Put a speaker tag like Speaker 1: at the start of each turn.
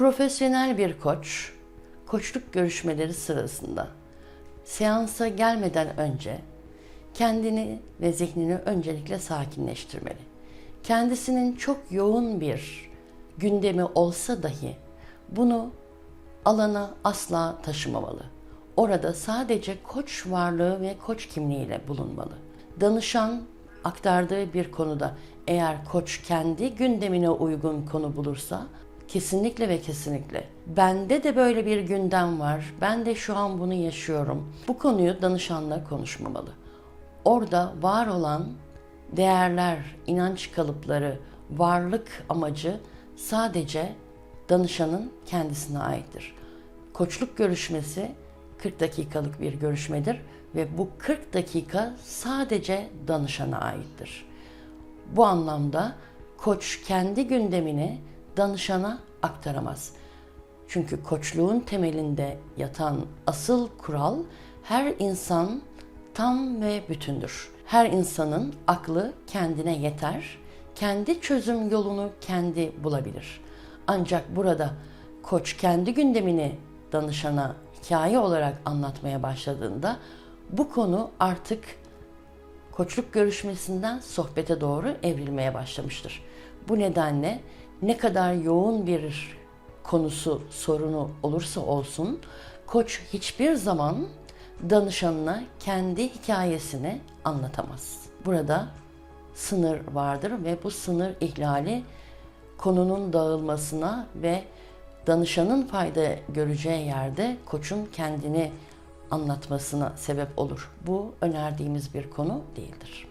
Speaker 1: Profesyonel bir koç, koçluk görüşmeleri sırasında seansa gelmeden önce kendini ve zihnini öncelikle sakinleştirmeli. Kendisinin çok yoğun bir gündemi olsa dahi bunu alana asla taşımamalı. Orada sadece koç varlığı ve koç kimliğiyle bulunmalı. Danışan aktardığı bir konuda eğer koç kendi gündemine uygun konu bulursa kesinlikle ve kesinlikle bende de böyle bir gündem var. Ben de şu an bunu yaşıyorum. Bu konuyu danışanla konuşmamalı. Orada var olan değerler, inanç kalıpları, varlık amacı sadece danışanın kendisine aittir. Koçluk görüşmesi 40 dakikalık bir görüşmedir ve bu 40 dakika sadece danışana aittir. Bu anlamda koç kendi gündemini danışana aktaramaz. Çünkü koçluğun temelinde yatan asıl kural her insan tam ve bütündür. Her insanın aklı kendine yeter, kendi çözüm yolunu kendi bulabilir. Ancak burada koç kendi gündemini danışana hikaye olarak anlatmaya başladığında bu konu artık koçluk görüşmesinden sohbete doğru evrilmeye başlamıştır. Bu nedenle ne kadar yoğun bir konusu, sorunu olursa olsun koç hiçbir zaman danışanına kendi hikayesini anlatamaz. Burada sınır vardır ve bu sınır ihlali konunun dağılmasına ve danışanın fayda göreceği yerde koçun kendini anlatmasına sebep olur. Bu önerdiğimiz bir konu değildir.